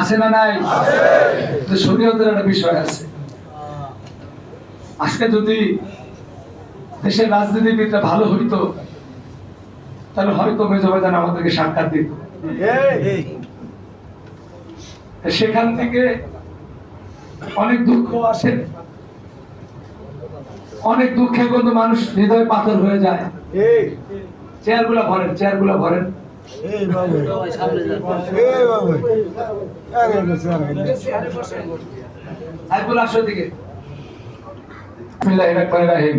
আছে না নাই? তো শরীয়তের একটা বিষয় আছে। আজকে যদি দেশের রাজনীতিবিদরা ভালো হইতো তাহলে হয়তো মেজবাজান আমাদেরকে সাক্ষাৎ দিত। সেখান থেকে অনেক দুঃখ আসে। অনেক দুঃখে কিন্তু মানুষ হৃদয় পাথর হয়ে যায়। চেয়ারগুলা ভরেন। চেয়ারগুলা ভরেন আইবুল আসো দিকে। বিসমিল্লাহির রহমানির রহিম।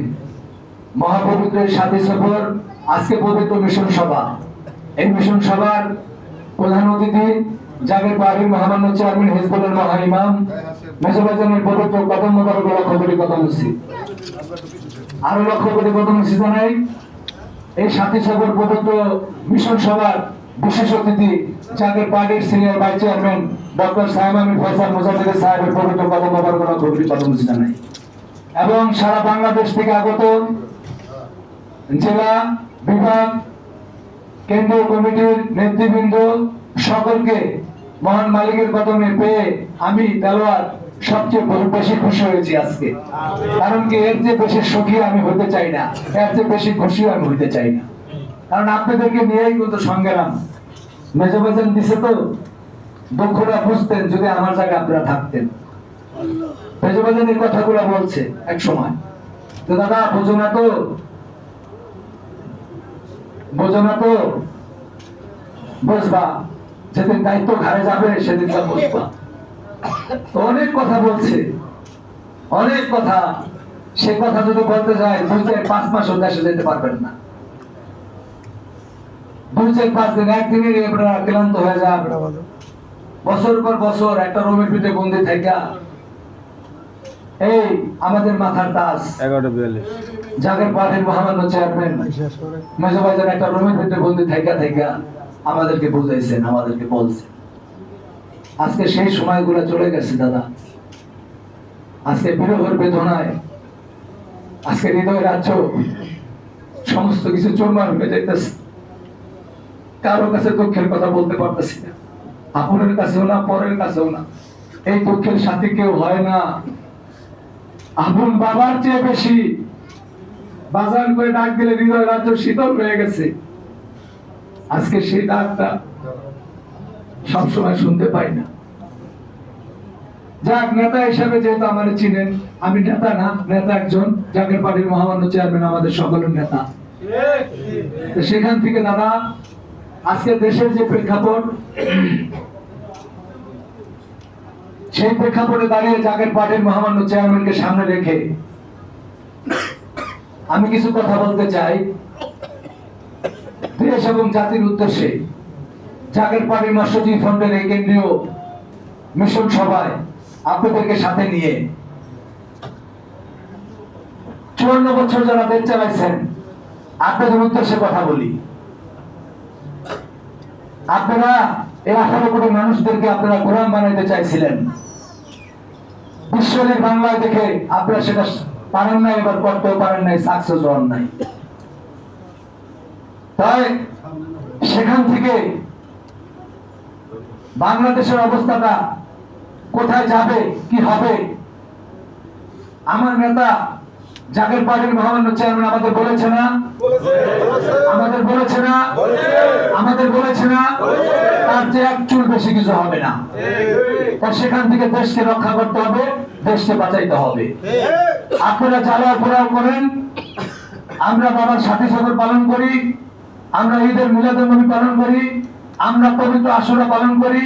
মহাপবিত্র এই সফর, আজকে পবিত্র মিশন সভা। এই মিশন সভার প্রধান অতিথি জাগের পাহাড়ি মহামান্য চেয়ারম্যান হিজবুলের মহা ইমাম মেজবাজানের পবিত্র কদম মোবারক লক্ষ্য কোটি কদম মসজিদ আরও লক্ষ্য কোটি কদম মসজিদ জানাই এই সাথী সফর পবিত্র মিশন সভার বিশেষ অতিথি জাগের পার্টির সিনিয়র ভাইস চেয়ারম্যান ডক্টর সাহেব আমির ফয়সাল মুজাদ্দিদ সাহেবের পবিত্র কদম লক্ষ্য কোটি কদম জানাই। এবং সারা বাংলাদেশ থেকে আগত জেলা, বিভাগ, কেন্দ্রীয় কমিটির নেতৃবৃন্দ সকলকে মহান মালিকের কদমে পেয়ে আমি দেলোয়ার সবচেয়ে বেশি খুশি হয়েছি আজকে। কারণ কি, এর চেয়ে বেশি সুখী আমি হতে চাই না। এর চেয়ে বেশি খুশি আমি হতে চাই না। কারণ আপনাদেরকে নিয়েই কিন্তু সংগ্রাম। মেজবাজান দিছে তো দুঃখটা বুঝতেন যদি আমার জায়গায় আপনারা থাকতেন। মেজবাজান এই কথাগুলো বলছে এক সময়। তো দাদা, বোঝো না তো। বোঝো না তো। বুঝবা, যেদিন দায়িত্ব ঘাড়ে যাবে সেদিন তা বুঝবা। অনেক কথা বলছে। অনেক কথা। সে কথা যদি বলতে যায় দুই চার পাঁচ মাসও দেশে যেতে পারবেন না। দুই চার পাঁচ দিন একদিনের আপনারা ক্লান্ত হয়ে যান। বছর পর বছর একটা রুমের ভিতরে বন্দি থাকা এই আমাদের মাথার বিয়াল্লিশ। জাগের পার্টির মহামান্য চেয়ারম্যান মেজবাজার একটা রুমের ভিতরে বন্দি থাকা থাকা আমাদেরকে বুঝাইছেন আমাদেরকে বলছেন। আজকে সেই সময়গুলো চলে গেছে, দাদা। আজকে বিরহের বেদনায়, আজকে হৃদয় রাজ্য সমস্ত কিছু চুরমার হয়ে যাইতেছে। কারও কাছে দুঃখের কথা বলতে পারতেছি না। আপনের কাছেও না, পরের কাছেও না। এই দুঃখের সাথে কেউ হয় না। আপন বাবার চেয়ে বেশি বাজার করে ডাক দিলে হৃদয় রাজ্য শীতল হয়ে গেছে। আজকে সেই ডাকটা সবসময় শুনতে পাই না। যাক, নেতা হিসাবে যেহেতু আমার চিনেন, আমি নেতা না, নেতা একজন জাগের পার্টির মহামান্য চেয়ারম্যান আমাদের সকলের নেতা। সেখান থেকে দাদা, আজকে দেশের যে প্রেক্ষাপট, সেই প্রেক্ষাপটে দাঁড়িয়ে জাগের পার্টির মহামান্য চেয়ারম্যানকে সামনে রেখে আমি কিছু কথা বলতে চাই। দেশ এবং জাতির উদ্দেশ্যে। জাগের পার্টির মৎস্যজীবী ফন্ডের এই কেন্দ্রীয় মিশন সভায় আপনাদেরকে সাথে নিয়ে চুয়ান্ন বছর যারা দেশ চালাইছেন, আপনাদের উদ্দেশ্যে কথা বলি। আপনারা এই আঠারো কোটি মানুষদেরকে আপনারা কোরআন বানাইতে চাইছিলেন। বিশ্বের বাংলায় দেখে আপনারা সেটা পারেন নাই, এবার করতেও পারেন নাই সাকসেস হন নাই। তাই সেখান থেকে বাংলাদেশের অবস্থাটা কোথায় যাবে, কি হবে? আমার নেতা জাগের পার্টির মহামান্য চেয়ারম্যান আমাদের বলেছে না? আমাদের বলেছে না? আমাদের বলেছে না? তার চেয়ে এক চুল বেশি কিছু হবে না। সেখান থেকে দেশকে রক্ষা করতে হবে, দেশকে বাঁচাইতে হবে। আপনারা জ্বালাও পোড়াও করেন। আমরা বাবার সাথে সফর পালন করি। আমরা ঈদের মিলাদের নবী পালন করি। আমরা পবিত্র আসরা পালন করি,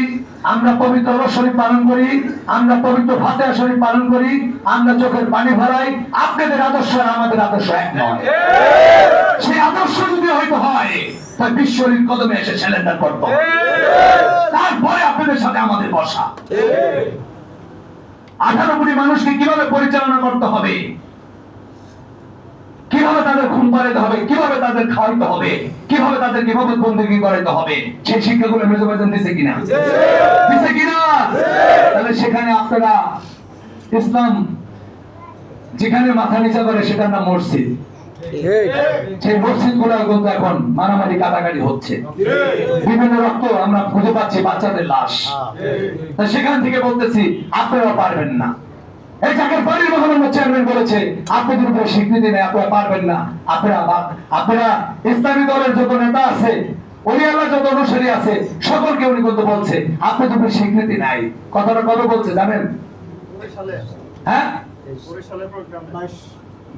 আমরা পবিত্র রস শরীফ পালন করি, আমরা পবিত্র ফাতেহা শরীফ পালন করি, আমরা চোখের পানি ভরাই। আপনাদের আদর্শ আর আমাদের আদর্শ এক নয়। সেই আদর্শ যদি হয়তো হয় তাই বিশ্বরীর কদমে এসে সিলিন্ডার করত তারপরে আপনাদের সাথে আমাদের বসা। আঠারো কোটি মানুষকে কীভাবে পরিচালনা করতে হবে? কীভাবে তাদের ঘুম পাড়াতে হবে? কীভাবে তাদের খাওয়াইতে হবে? কীভাবে তাদের কীভাবে বন্দী করাইতে হবে? সেই শিক্ষাগুলো মেজবাজান দিছে কিনা? দিছে কিনা? তাহলে সেখানে আপনারা ইসলাম যেখানে মাথা নিচা করে সেটার নাম মসজিদ। সেই মসজিদগুলো কিন্তু এখন মারামারি কাটাকাটি হচ্ছে। বিভিন্ন রক্ত আমরা খুঁজে পাচ্ছি বাচ্চাদের লাশ। সেখান থেকে বলতেছি আপনারা পারবেন না। এই জায়গার বাড়ির মহানন্দ চেয়ারম্যান বলেছে। আপনাদের উপরে স্বীকৃতি নেই আপনারা পারবেন না। আপনারা আপনারা ইসলামী দলের যত নেতা আছে ওই যত অনুসারী আছে সকলকে উনি কিন্তু বলছে আপনাদের উপরে স্বীকৃতি নাই। কথাটা কবে বলছে জানেন? হ্যাঁ?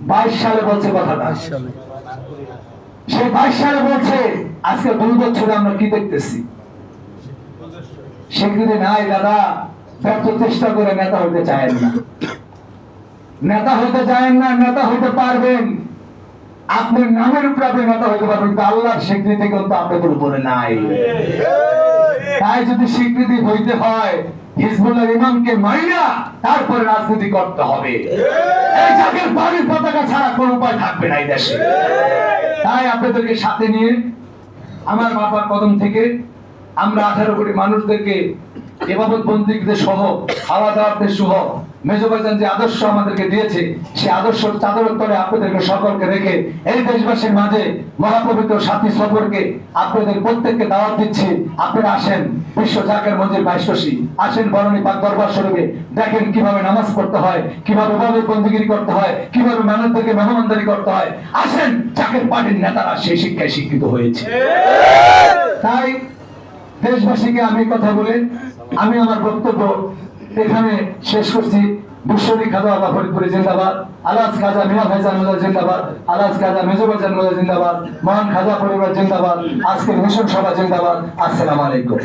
বাইশ সালে বলছে কথাটা। সেই বাইশ সালে বলছে আজকে দুই বছরে আমরা কি দেখতেছি? স্বীকৃতি নাই দাদা। চেষ্টা করে নেতা হইতে চায়েন না। নেতা হইতে চায়েন না, নেতা হইতে পারবেন। আপনার নামের উপরে আপনি নেতা হইতে পারবেন, কিন্তু আল্লাহর স্বীকৃতি কিন্তু আপনাদের উপরে নাই। তাই যদি স্বীকৃতি হইতে হয় হিজবুল্লাহ ইমামকে মাইনা তারপরে রাজনীতি করতে হবে। এই জাতির বাড়ির পতাকা ছাড়া কোনো উপায় থাকবে না এই দেশে। তাই আপনাদেরকে সাথে নিয়ে, আমার বাবার কদম থেকে আমরা আঠারো কোটি মানুষদেরকে এবাবত বন্দীদের সহ খাওয়া দাওয়াতে সহ মেজবাজান যে আদর্শ আমাদেরকে দিয়েছে সেই আদর্শ চাদরের তলে আপনাদেরকে সকলকে রেখে এই দেশবাসীর মাঝে মহাপবিত্র সাথী সফরকে আপনাদের প্রত্যেককে দাওয়াত দিচ্ছি। আপনারা আসেন বিশ্ব জাকের মন্দির বাইশী আসেন বরণী পাক দরবার শরীফে। দেখেন কীভাবে নামাজ পড়তে হয় কীভাবে ইবাদত বন্দীগিরি করতে হয় কীভাবে মানুষদেরকে মেহমানদারি করতে হয়। আসেন জাকের পার্টির নেতারা সেই শিক্ষায় শিক্ষিত হয়েছে। তাই দেশবাসীকে আমি কথা বলে আমি আমার বক্তব্য এখানে শেষ করছি। বিশ্বরী খাজা আল্লাহ ফরিদপুরি জিন্দাবাদ। আলাজ খাজা মিয়া ফাইজান মুজার জিন্দাবাদ। আলাজ খাজা মেজবাজান মুজার জিন্দাবাদ। মহান খাজা পরিবার জিন্দাবাদ। আজকের মিশন সভা জিন্দাবাদ। আসসালামু আলাইকুম।